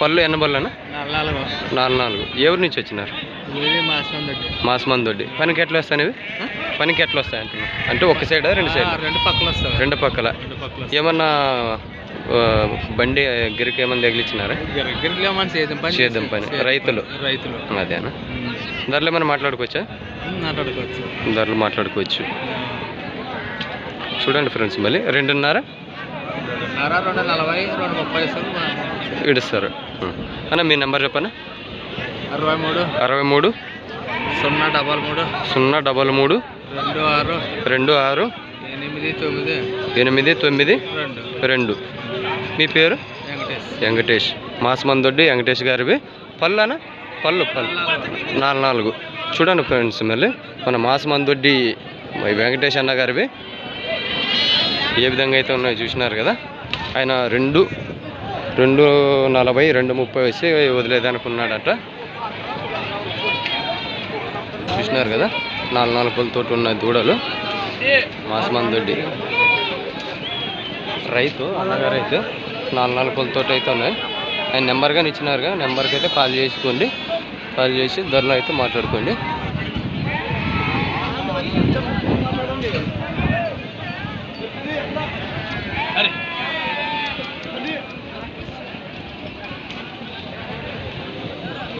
పళ్ళు ఎన్న పళ్ళనా? నాలుగు నాలుగు. ఎవరి నుంచి వచ్చినారు? ఇది మాసం దగ్గర మాసమంది దొడ్డి పనికి ఎట్లా వస్తాయి పనికి ఎట్లా వస్తాయి అంటున్నా అంటే ఒక సైడ్ రెండు సైడ్? రెండు పక్కలు వస్తాయి. రెండు పక్కల? ఏమన్నా బండి గిరికి ఏమన్నా తగిలిచ్చినారా? సేద్యం పని. రైతులు. రైతులు. అదేనా. ధరలు ఏమైనా మాట్లాడుకోవచ్చా? మాట్లాడుకోవచ్చు. ధరలు మాట్లాడుకోవచ్చు. చూడండి ఫ్రెండ్స్ మళ్ళీ రెండున్నర? నర రెండు నలభై రెండు ముప్పై ఇడుస్తారు అన్న మీ నెంబర్ చెప్పనా అరవై మూడు. అరవై మూడు. సున్నా డబల్ మూడు. సున్నా డబల్ మూడు. రెండు ఆరు. రెండు ఆరు. ఎనిమిది తొమ్మిది. ఎనిమిది తొమ్మిది. రెండు. మీ పేరు? వెంకటేష్. వెంకటేష్. మాసమందొడ్డి వెంకటేష్ గారివి. పళ్ళనా పళ్ళు పళ్ళు. నాలుగు నాలుగు. చూడండి ఫ్రెండ్స్ మళ్ళీ. మన మాసమందొడ్డి వెంకటేష్ అన్న గారివి. ఏ విధంగా అయితే ఉన్నాయో చూసినారు కదా. ఆయన రెండు రెండు నలభై రెండు ముప్పై వచ్చి వదిలేదనుకున్నాడట. చూసినారు కదా నాలుగు నాలుగు ఉన్న దూడలు మాసమందొడ్డి రైతు అలాగే రైతు నాలుగు నాలుగు అయితే ఉన్నాయి. ఆయన నెంబర్ కానీ ఇచ్చినారుగా నెంబర్కి అయితే కాల్ చేసుకోండి కాల్ చేసి ధరలు అయితే మాట్లాడుకోండి.